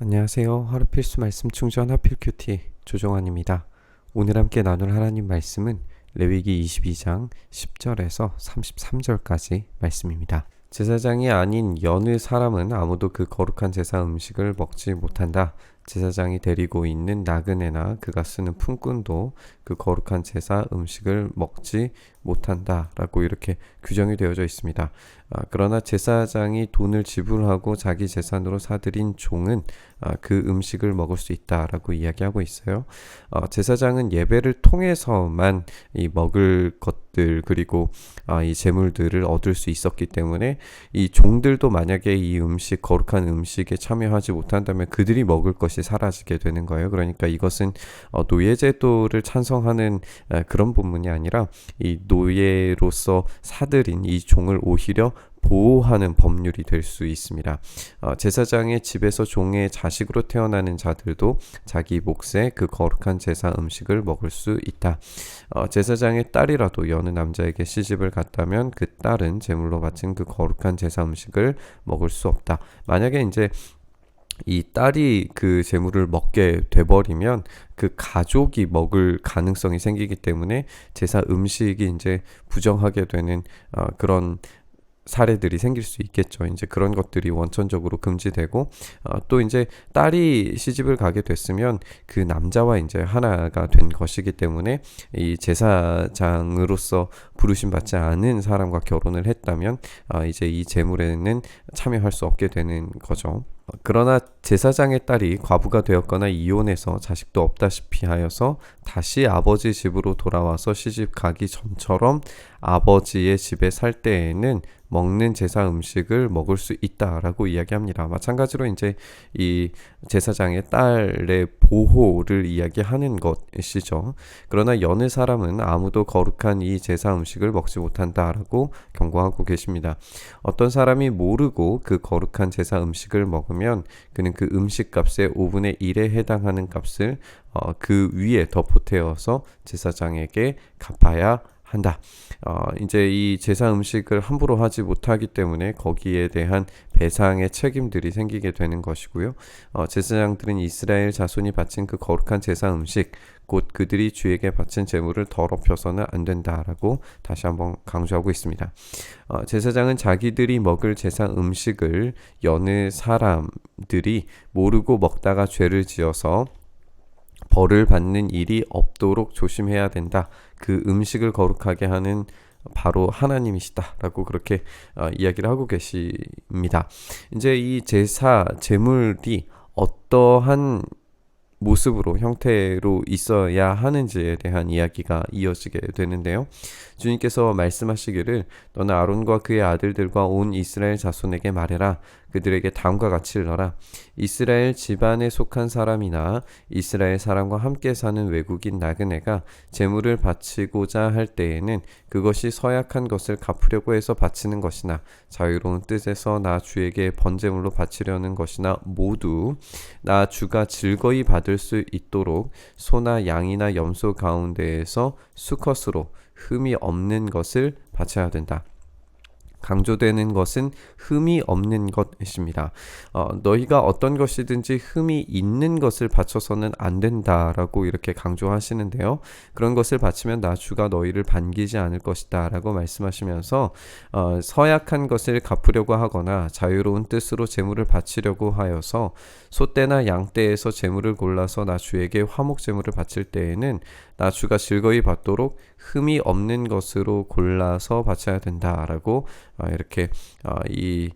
안녕하세요. 하루 필수 말씀 충전 하필 큐티 조정환입니다. 오늘 함께 나눌 하나님 말씀은 레위기 22장 10절에서 33절까지 말씀입니다. 제사장이 아닌 여느 사람은 아무도 그 거룩한 제사 음식을 먹지 못한다. 제사장이 데리고 있는 나그네나 그가 쓰는 품꾼도 그 거룩한 제사 음식을 먹지 못한다라고 이렇게 규정이 되어져 있습니다. 아, 그러나 제사장이 돈을 지불하고 자기 재산으로 사들인 종은 아, 그 음식을 먹을 수 있다라고 이야기하고 있어요. 어, 제사장은 예배를 통해서만 이 먹을 것들 그리고 아, 이 재물들을 얻을 수 있었기 때문에 이 종들도 만약에 이 음식 거룩한 음식에 참여하지 못한다면 그들이 먹을 것이 사라지게 되는 거예요. 그러니까 이것은 어, 노예제도를 찬성 하는 에, 그런 본문이 아니라 이 노예로서 사들인 이 종을 오히려 보호하는 법률이 될 수 있습니다. 어, 제사장의 집에서 종의 자식으로 태어나는 자들도 자기 몫의 그 거룩한 제사 음식을 먹을 수 있다. 어, 제사장의 딸이라도 여느 남자에게 시집을 갔다면 그 딸은 제물로 바친 그 거룩한 제사 음식을 먹을 수 없다. 만약에 이제 이 딸이 그 재물을 먹게 돼버리면 그 가족이 먹을 가능성이 생기기 때문에 제사 음식이 이제 부정하게 되는 어, 그런 사례들이 생길 수 있겠죠. 이제 그런 것들이 원천적으로 금지되고 어, 또 이제 딸이 시집을 가게 됐으면 그 남자와 이제 하나가 된 것이기 때문에 이 제사장으로서 부르심 받지 않은 사람과 결혼을 했다면 어, 이제 이 재물에는 참여할 수 없게 되는 거죠. 그러나 제사장의 딸이 과부가 되었거나 이혼해서 자식도 없다시피 하여서 다시 아버지 집으로 돌아와서 시집 가기 전처럼 아버지의 집에 살 때에는 먹는 제사 음식을 먹을 수 있다라고 이야기합니다. 마찬가지로 이제 이 제사장의 딸의 보호를 이야기하는 것이죠. 그러나 여느 사람은 아무도 거룩한 이 제사 음식을 먹지 못한다라고 경고하고 계십니다. 어떤 사람이 모르고 그 거룩한 제사 음식을 먹으면 그는 그 음식 값의 5분의 1에 해당하는 값을 어, 그 위에 더 보태어서 제사장에게 갚아야 한다. 어, 이제 이 제사 음식을 함부로 하지 못하기 때문에 거기에 대한 배상의 책임들이 생기게 되는 것이고요. 어, 제사장들은 이스라엘 자손이 바친 그 거룩한 제사 음식, 곧 그들이 주에게 바친 제물을 더럽혀서는 안 된다라고 다시 한번 강조하고 있습니다. 어, 제사장은 자기들이 먹을 제사 음식을 여느 사람들이 모르고 먹다가 죄를 지어서 벌을 받는 일이 없도록 조심해야 된다. 그 음식을 거룩하게 하는 바로 하나님이시다라고 그렇게 어, 이야기를 하고 계십니다. 이제 이 제사 제물이 어떠한 모습으로 형태로 있어야 하는지에 대한 이야기가 이어지게 되는데요. 주님께서 말씀하시기를 너는 아론과 그의 아들들과 온 이스라엘 자손에게 말해라. 그들에게 다음과 같이 일러라. 이스라엘 집안에 속한 사람이나 이스라엘 사람과 함께 사는 외국인 나그네가 재물을 바치고자 할 때에는 그것이 서약한 것을 갚으려고 해서 바치는 것이나 자유로운 뜻에서 나 주에게 번제물로 바치려는 것이나 모두 나 주가 즐거이 받을 수 있도록 소나 양이나 염소 가운데에서 수컷으로 흠이 없는 것을 바쳐야 된다. 강조되는 것은 흠이 없는 것입니다. 어, 너희가 어떤 것이든지 흠이 있는 것을 바쳐서는 안 된다라고 이렇게 강조하시는데요. 그런 것을 바치면 나 주가 너희를 반기지 않을 것이다라고 말씀하시면서 어, 서약한 것을 갚으려고 하거나 자유로운 뜻으로 재물을 바치려고 하여서 소떼나 양떼에서 재물을 골라서 나 주에게 화목 재물을 바칠 때에는 나 주가 즐거이 받도록 흠이 없는 것으로 골라서 바쳐야 된다라고 어, 이렇게 어, 이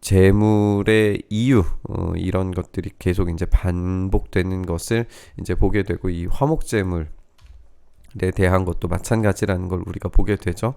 재물의 이유 어, 이런 것들이 계속 이제 반복되는 것을 이제 보게 되고 이 화목 재물 에 대한 것도 마찬가지라는 걸 우리가 보게 되죠.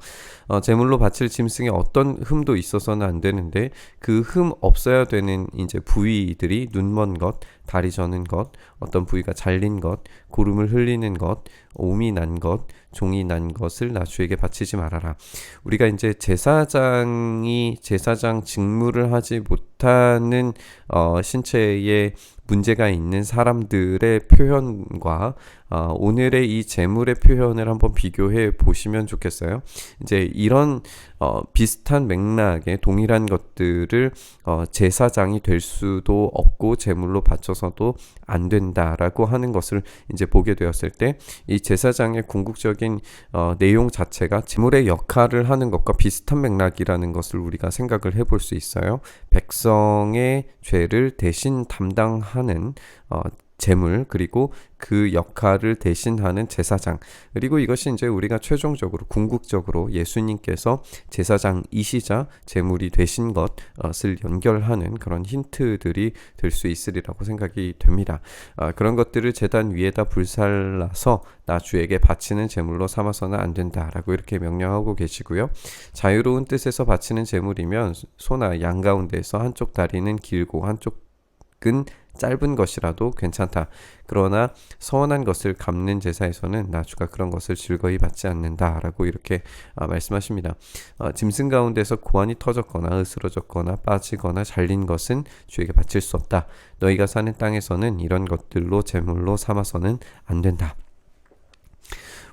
어, 제물로 바칠 짐승에 어떤 흠도 있어서는 안 되는데 그 흠 없어야 되는 이제 부위들이 눈먼 것, 다리 저는 것, 어떤 부위가 잘린 것, 고름을 흘리는 것, 옴이 난 것, 종이 난 것을 나 주에게 바치지 말아라. 우리가 이제 제사장이 제사장 직무를 하지 못하는 어, 신체의 문제가 있는 사람들의 표현과 어, 오늘의 이 재물의 표현을 한번 비교해 보시면 좋겠어요. 이제 이런 어, 비슷한 맥락의 동일한 것들을 어, 제사장이 될 수도 없고 제물로 바쳐서도 안 된다라고 하는 것을 이제 보게 되었을 때 이 제사장의 궁극적인 어, 내용 자체가 제물의 역할을 하는 것과 비슷한 맥락이라는 것을 우리가 생각을 해볼 수 있어요. 백성의 죄를 대신 담당하 는 어, 재물 그리고 그 역할을 대신하는 제사장 그리고 이것이 이제 우리가 최종적으로 궁극적으로 예수님께서 제사장이시자 제물이 되신 것을 연결하는 그런 힌트들이 될 수 있으리라고 생각이 됩니다. 아, 그런 것들을 제단 위에다 불살라서 나 주에게 바치는 제물로 삼아서는 안 된다라고 이렇게 명령하고 계시고요. 자유로운 뜻에서 바치는 제물이면 소나 양 가운데서 한쪽 다리는 길고 한쪽은 짧은 것이라도 괜찮다. 그러나 서원한 것을 갚는 제사에서는 나 주가 그런 것을 즐거이 받지 않는다라고 이렇게 아, 말씀하십니다. 아, 짐승 가운데서 고환이 터졌거나 으스러졌거나 빠지거나 잘린 것은 주에게 바칠 수 없다. 너희가 사는 땅에서는 이런 것들로 제물로 삼아서는 안 된다.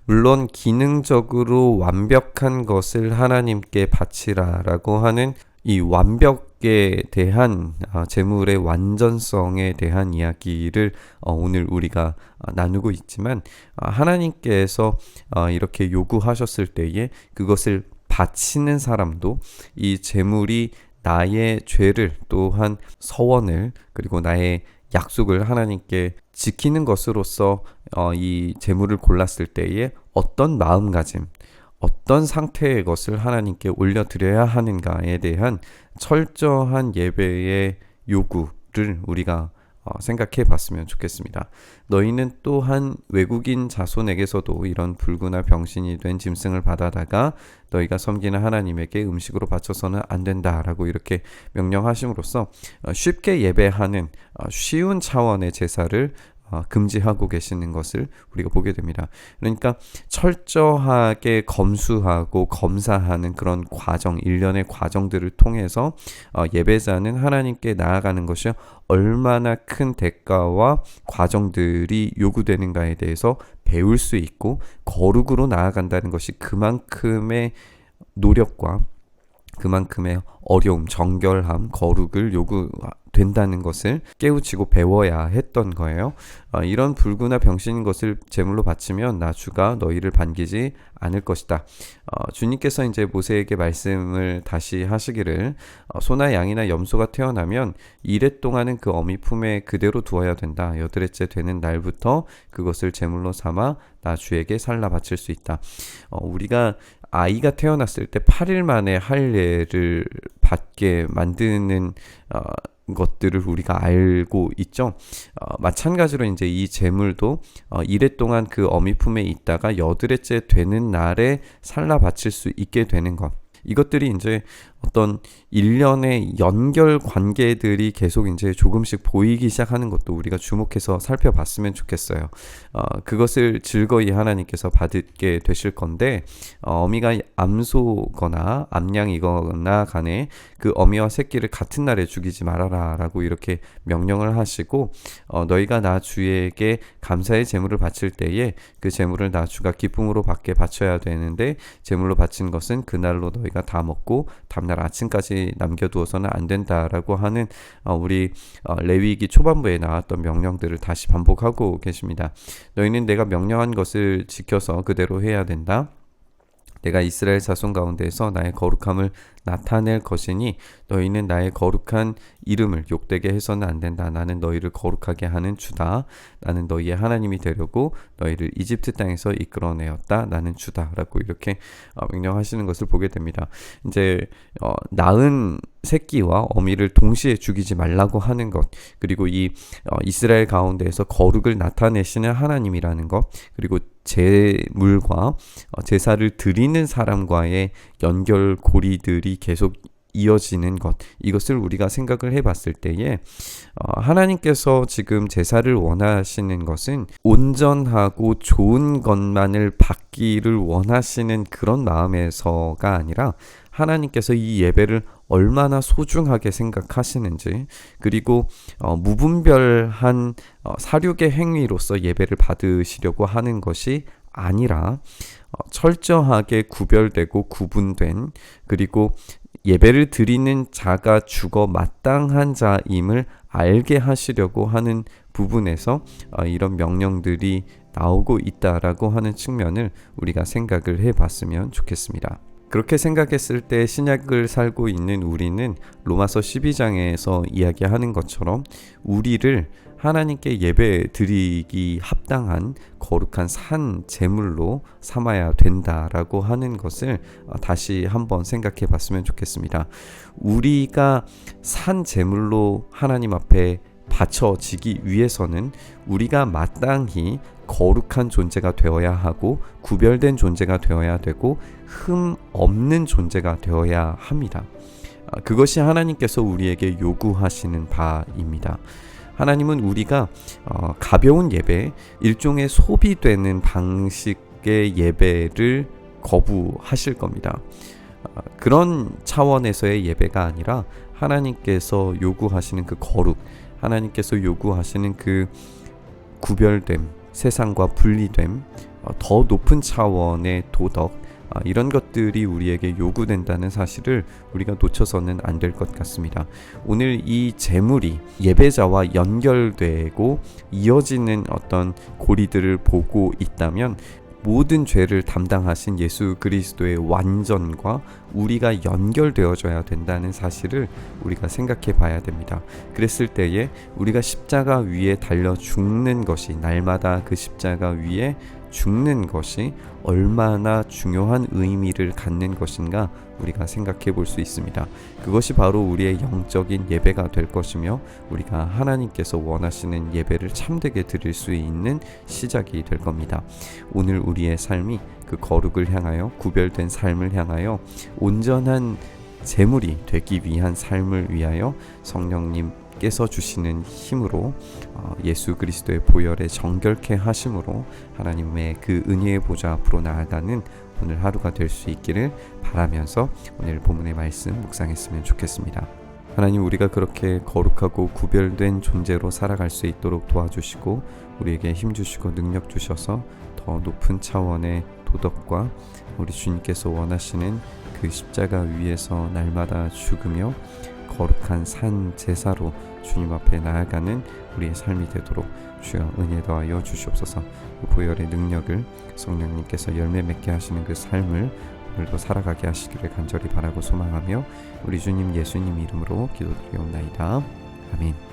물론 기능적으로 완벽한 것을 하나님께 바치라라고 하는 이 완벽에 대한 어, 재물의 완전성에 대한 이야기를 어, 오늘 우리가 어, 나누고 있지만 어, 하나님께서 어, 이렇게 요구하셨을 때에 그것을 바치는 사람도 이 재물이 나의 죄를 또한 서원을 그리고 나의 약속을 하나님께 지키는 것으로서 어, 이 재물을 골랐을 때에 어떤 마음가짐 어떤 상태의 것을 하나님께 올려드려야 하는가에 대한 철저한 예배의 요구를 우리가 어, 생각해 봤으면 좋겠습니다. 너희는 또한 외국인 자손에게서도 이런 불구나 병신이 된 짐승을 받아다가 너희가 섬기는 하나님에게 음식으로 바쳐서는 안 된다라고 이렇게 명령하심으로써 어, 쉽게 예배하는 어, 쉬운 차원의 제사를 어, 금지하고 계시는 것을 우리가 보게 됩니다. 그러니까 철저하게 검수하고 검사하는 그런 과정, 일련의 과정들을 통해서 어, 예배자는 하나님께 나아가는 것이 얼마나 큰 대가와 과정들이 요구되는가에 대해서 배울 수 있고 거룩으로 나아간다는 것이 그만큼의 노력과 그만큼의 어려움, 정결함, 거룩을 요구 된다는 것을 깨우치고 배워야 했던 거예요. 어, 이런 불구나 병신인 것을 제물로 바치면 나 주가 너희를 반기지 않을 것이다. 어, 주님께서 이제 모세에게 말씀을 다시 하시기를 어, 소나 양이나 염소가 태어나면 이래 동안은 그 어미 품에 그대로 두어야 된다. 여드레째 되는 날부터 그것을 제물로 삼아 나 주에게 살라 바칠 수 있다. 어, 우리가 아이가 태어났을 때 8일 만에 할례를 받게 만드는 어, 것들을 우리가 알고 있죠. 어, 마찬가지로 이제 이 재물도 어, 이래 동안 그 어미 품에 있다가 여드레째 되는 날에 살라 바칠 수 있게 되는 것. 이것들이 이제 어떤 일련의 연결 관계들이 계속 이제 조금씩 보이기 시작하는 것도 우리가 주목해서 살펴봤으면 좋겠어요. 어, 그것을 즐거이 하나님께서 받게 되실 건데 어, 어미가 암소거나 암양이거나 간에 그 어미와 새끼를 같은 날에 죽이지 말아라라고 이렇게 명령을 하시고 어, 너희가 나 주에게 감사의 제물을 바칠 때에 그 제물을 나 주가 기쁨으로 받게 바쳐야 되는데 제물로 바친 것은 그날로 너희가 다 먹고 다 음날 아침까지 남겨두어서는 안 된다라고 하는 어, 우리 어, 레위기 초반부에 나왔던 명령들을 다시 반복하고 계십니다. 너희는 내가 명령한 것을 지켜서 그대로 해야 된다. 내가 이스라엘 자손 가운데에서 나의 거룩함을 나타낼 것이니 너희는 나의 거룩한 이름을 욕되게 해서는 안 된다. 나는 너희를 거룩하게 하는 주다. 나는 너희의 하나님이 되려고 너희를 이집트 땅에서 이끌어내었다. 나는 주다라고 이렇게 어, 명령하시는 것을 보게 됩니다. 이제 어, 낳은 새끼와 어미를 동시에 죽이지 말라고 하는 것 그리고 이 어, 이스라엘 가운데에서 거룩을 나타내시는 하나님이라는 것 그리고 제물과 어, 제사를 드리는 사람과의 연결 고리들이 계속 이어지는 것 이것을 우리가 생각을 해봤을 때에 어, 하나님께서 지금 제사를 원하시는 것은 온전하고 좋은 것만을 받기를 원하시는 그런 마음에서가 아니라 하나님께서 이 예배를 얼마나 소중하게 생각하시는지 그리고 어, 무분별한 어, 사륙의 행위로서 예배를 받으시려고 하는 것이 아니라 어, 철저하게 구별되고 구분된 그리고 예배를 드리는 자가 죽어 마땅한 자임을 알게 하시려고 하는 부분에서 어, 이런 명령들이 나오고 있다라고 하는 측면을 우리가 생각을 해 봤으면 좋겠습니다. 그렇게 생각했을 때 신약을 살고 있는 우리는 로마서 12장에서 이야기하는 것처럼 우리를 하나님께 예배 드리기 합당한 거룩한 산 제물로 삼아야 된다라고 하는 것을 어, 다시 한번 생각해 봤으면 좋겠습니다. 우리가 산 제물로 하나님 앞에 바쳐지기 위해서는 우리가 마땅히 거룩한 존재가 되어야 하고 구별된 존재가 되어야 되고 흠 없는 존재가 되어야 합니다. 아, 그것이 하나님께서 우리에게 요구하시는 바입니다. 하나님은 우리가 어, 가벼운 예배, 일종의 소비되는 방식의 예배를 거부하실 겁니다. 어, 그런 차원에서의 예배가 아니라 하나님께서 요구하시는 그 거룩, 하나님께서 요구하시는 그 구별됨, 세상과 분리됨, 어, 더 높은 차원의 도덕, 아, 이런 것들이 우리에게 요구된다는 사실을 우리가 놓쳐서는 안 될 것 같습니다. 오늘 이 재물이 예배자와 연결되고 이어지는 어떤 고리들을 보고 있다면 모든 죄를 담당하신 예수 그리스도의 완전과 우리가 연결되어져야 된다는 사실을 우리가 생각해 봐야 됩니다. 그랬을 때에 우리가 십자가 위에 달려 죽는 것이 날마다 그 십자가 위에 죽는 것이 얼마나 중요한 의미를 갖는 것인가 우리가 생각해 볼 수 있습니다. 그것이 바로 우리의 영적인 예배가 될 것이며 우리가 하나님께서 원하시는 예배를 참되게 드릴 수 있는 시작이 될 겁니다. 오늘 우리의 삶이 그 거룩을 향하여 구별된 삶을 향하여 온전한 재물이 되기 위한 삶을 위하여 성령님 께서 주시는 힘으로 어, 예수 그리스도의 보혈에 정결케 하심으로 하나님의 그 은혜의 보좌 앞으로 나아가는 오늘 하루가 될 수 있기를 바라면서 오늘 본문의 말씀 묵상했으면 좋겠습니다. 하나님 우리가 그렇게 거룩하고 구별된 존재로 살아갈 수 있도록 도와주시고 우리에게 힘 주시고 능력 주셔서 더 높은 차원의 도덕과 우리 주님께서 원하시는 그 십자가 위에서 날마다 죽으며 거룩한 산 제사로 주님 앞에 나아가는 우리의 삶이 되도록 주여 은혜 더하여 주시옵소서. 그 보혈의 능력을 성령님께서 열매 맺게 하시는 그 삶을 오늘도 살아가게 하시기를 간절히 바라고 소망하며 우리 주님 예수님 이름으로 기도드리옵나이다. 아멘